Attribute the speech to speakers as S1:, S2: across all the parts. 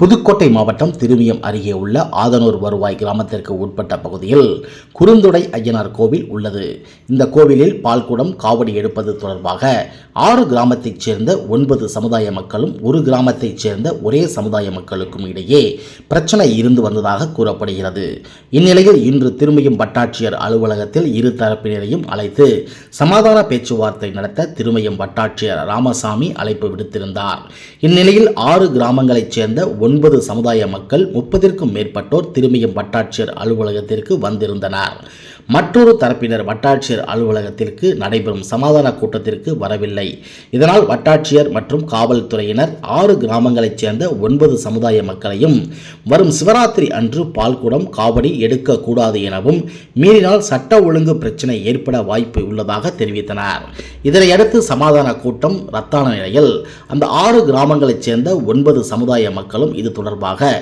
S1: புதுக்கோட்டை மாவட்டம் திருமியம் அருகே உள்ள ஆதனூர் வருவாய் கிராமத்திற்கு உட்பட்ட பகுதியில் குறுந்துடை ஐயனார் கோவில் உள்ளது. இந்த கோவிலில் பால்குடம் காவடி எடுப்பது தொடர்பாக ஆறு கிராமத்தைச் சேர்ந்த ஒன்பது சமுதாய மக்களும் ஒரு கிராமத்தைச் சேர்ந்த ஒரே சமுதாய மக்களுக்கும் இடையே பிரச்சனை இருந்து வந்ததாக கூறப்படுகிறது. இந்நிலையில் இன்று திருமியம் வட்டாட்சியர் அலுவலகத்தில் இரு தரப்பினரையும் அழைத்து சமாதான பேச்சுவார்த்தை நடத்த திருமயம் வட்டாட்சியர் ராமசாமி அழைப்பு விடுத்திருந்தார். இந்நிலையில் ஆறு கிராமங்களைச் சேர்ந்த ஒன்பது சமுதாய மக்கள் முப்பதிற்கும் மேற்பட்டோர் திருமியம் வட்டாட்சியர் அலுவலகத்திற்கு வந்திருந்தனர். மற்றொரு தரப்பினர் வட்டாட்சியர் அலுவலகத்திற்கு நடைபெறும் சமாதான கூட்டத்திற்கு வரவில்லை. இதனால் வட்டாட்சியர் மற்றும் காவல்துறையினர் ஆறு கிராமங்களைச் சேர்ந்த ஒன்பது சமுதாய மக்களையும் வரும் சிவராத்திரி அன்று பால்குடம் காவடி எடுக்கக்கூடாது எனவும் மீறினால் சட்ட ஒழுங்கு பிரச்சினை ஏற்பட வாய்ப்பு உள்ளதாக தெரிவித்தனர். இதனையடுத்து சமாதான கூட்டம் ரத்தான நிலையில் அந்த ஆறு கிராமங்களைச் சேர்ந்த ஒன்பது சமுதாய மக்களும் இது தொடர்பாக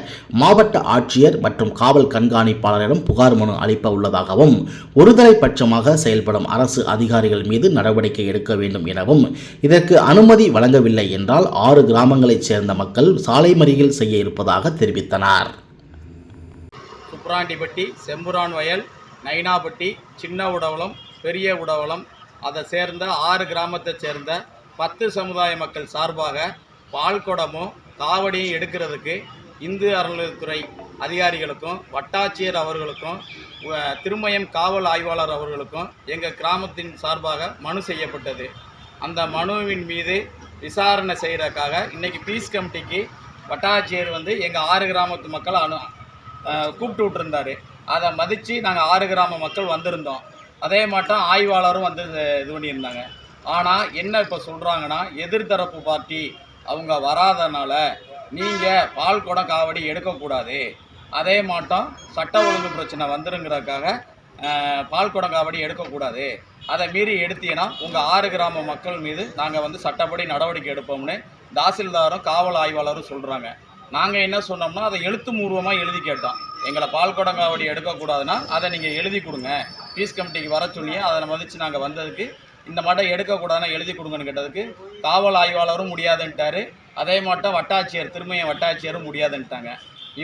S1: மாவட்ட ஆட்சியர் மற்றும் காவல் கண்காணிப்பாளரிடம் புகார் மனு அளிப்ப உள்ளதாகவும் ஒருதலை பட்சமாக செயல்படும் அரசு அதிகாரிகள் மீது நடவடிக்கை எடுக்க வேண்டும் எனவும் இதற்கு அனுமதி வழங்கவில்லை என்றால் ஆறு கிராமங்களைச் சேர்ந்த மக்கள் சாலை மறியல் செய்ய இருப்பதாக தெரிவித்தனர்.
S2: சுப்ராண்டிப்பட்டி செம்புரான் வயல் நைனாப்பட்டி சின்ன உடவலம் பெரிய உடவலம் அதை சேர்ந்த ஆறு கிராமத்தை சேர்ந்த பத்து சமுதாய மக்கள் சார்பாக பால்குடமும் காவடியும் எடுக்கிறதுக்கு இந்து அறநிலையத்துறை அதிகாரிகளுக்கும் வட்டாட்சியர் அவர்களுக்கும் திருமயம் காவல் ஆய்வாளர் அவர்களுக்கும் எங்கள் கிராமத்தின் சார்பாக மனு செய்யப்பட்டது. அந்த மனுவின் மீது விசாரணை செய்கிறதுக்காக இன்னைக்கு பீஸ் கமிட்டிக்கு வட்டாட்சியர் வந்து எங்கள் ஆறு கிராமத்து மக்களை அனு கூப்பிட்டு விட்டுருந்தாரு. அதை மதித்து நாங்கள் ஆறு கிராம மக்கள் வந்திருந்தோம். அதே மாட்டம் ஆய்வாளரும் வந்து இது- இது பண்ணியிருந்தாங்க. ஆனால் என்ன இப்போ சொல்கிறாங்கன்னா எதிர்த்தரப்பு பார்ட்டி அவங்க வராதனால நீங்கள் பால் குடம் காவடி எடுக்கக்கூடாது. அதே மாட்டம் சட்ட ஒழுங்கு பிரச்சனை வந்துருங்கிறதுக்காக பால் குடம் காவடி எடுக்கக்கூடாது. அதை மீறி எடுத்தீங்கன்னா உங்கள் ஆறு கிராம மக்கள் மீது நாங்கள் வந்து சட்டப்படி நடவடிக்கை எடுப்போம்னு தாசில்தாரும் காவல் ஆய்வாளரும் சொல்கிறாங்க நாங்கள் என்ன சொன்னோம்னா அதை எழுத்து மூர்வமாக எழுதி கேட்டோம். எங்களை பால் குடங்காவடி எடுக்கக்கூடாதுன்னா அதை நீங்கள் எழுதி கொடுங்க. பீஸ் கமிட்டிக்கு வர சொல்லி அதை மதித்து நாங்கள் வந்ததுக்கு இந்த மாட்டம் எடுக்கக்கூடாதுன்னா எழுதி கொடுங்கன்னு கேட்டதுக்கு காவல் ஆய்வாளரும் முடியாதுன்ட்டாரு. அதே மாட்டம் வட்டாட்சியர் திருமைய வட்டாட்சியரும் முடியாதுன்ட்டாங்க.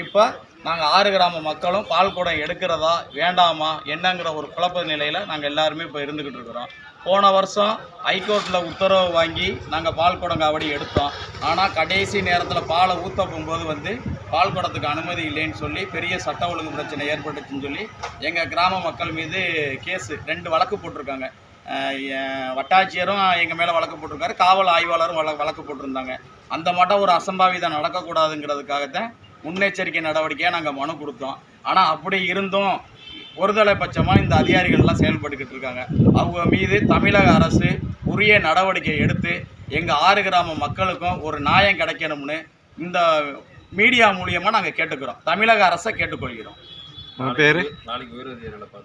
S2: இப்போ நாங்கள் ஆறு கிராம மக்களும் பால் குடம் எடுக்கிறதா வேண்டாமா என்னங்கிற ஒரு குழப்ப நிலையில் நாங்கள் எல்லாருமே இப்போ இருந்துக்கிட்டு இருக்கிறோம். போன வருஷம் ஹைகோர்ட்டில் உத்தரவு வாங்கி நாங்கள் பால் குடம் காவடி எடுத்தோம். ஆனால் கடைசி நேரத்தில் பாலை ஊற்ற போகும்போது வந்து பால் குடத்துக்கு அனுமதி இல்லைன்னு சொல்லி பெரிய சட்ட ஒழுங்கு பிரச்சனை ஏற்பட்டுச்சுன்னு சொல்லி எங்கள் கிராம மக்கள் மீது கேஸு ரெண்டு வழக்கு போட்டிருக்காங்க. வட்டாட்சியரும் எங்கள் மேலே வழக்கு போட்டிருக்காரு காவல் ஆய்வாளரும் வழக்கு போட்டிருந்தாங்க. அந்த மாட்டம் ஒரு அசம்பாவிதம் நடக்கக்கூடாதுங்கிறதுக்காகத்தான் முன்னெச்சரிக்கை நடவடிக்கையாக நாங்கள் மனு கொடுத்தோம். ஆனால் அப்படி இருந்தும் ஒருதலை பட்சமாக இந்த அதிகாரிகள்லாம் செயல்பட்டுக்கிட்டு இருக்காங்க. அவங்க மீது தமிழக அரசு உரிய நடவடிக்கை எடுத்து எங்கள் ஆறு கிராம மக்களுக்கும் ஒரு நியாயம் கிடைக்கணும்னு இந்த மீடியா மூலியமாக நாங்கள் கேட்டுக்கிறோம். தமிழக அரசை கேட்டுக்கொள்கிறோம்.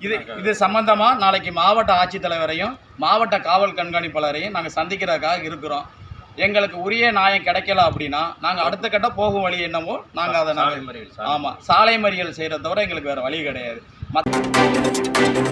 S2: இது இது சம்பந்தமா நாளைக்கு மாவட்ட ஆட்சித்தலைவரையும் மாவட்ட காவல் கண்காணிப்பாளரையும் நாங்கள் சந்திக்கிறதுக்காக இருக்கிறோம். எங்களுக்கு உரிய நியாயம் கிடைக்கல அப்படின்னா நாங்கள் அடுத்த கட்ட போகும் வழி என்னமோ நாங்கள் அதை நாங்கள் மறியல் ஆமாம் சாலை மறியல் செய்கிறத தவிர எங்களுக்கு வேறு வழி கிடையாது. மற்ற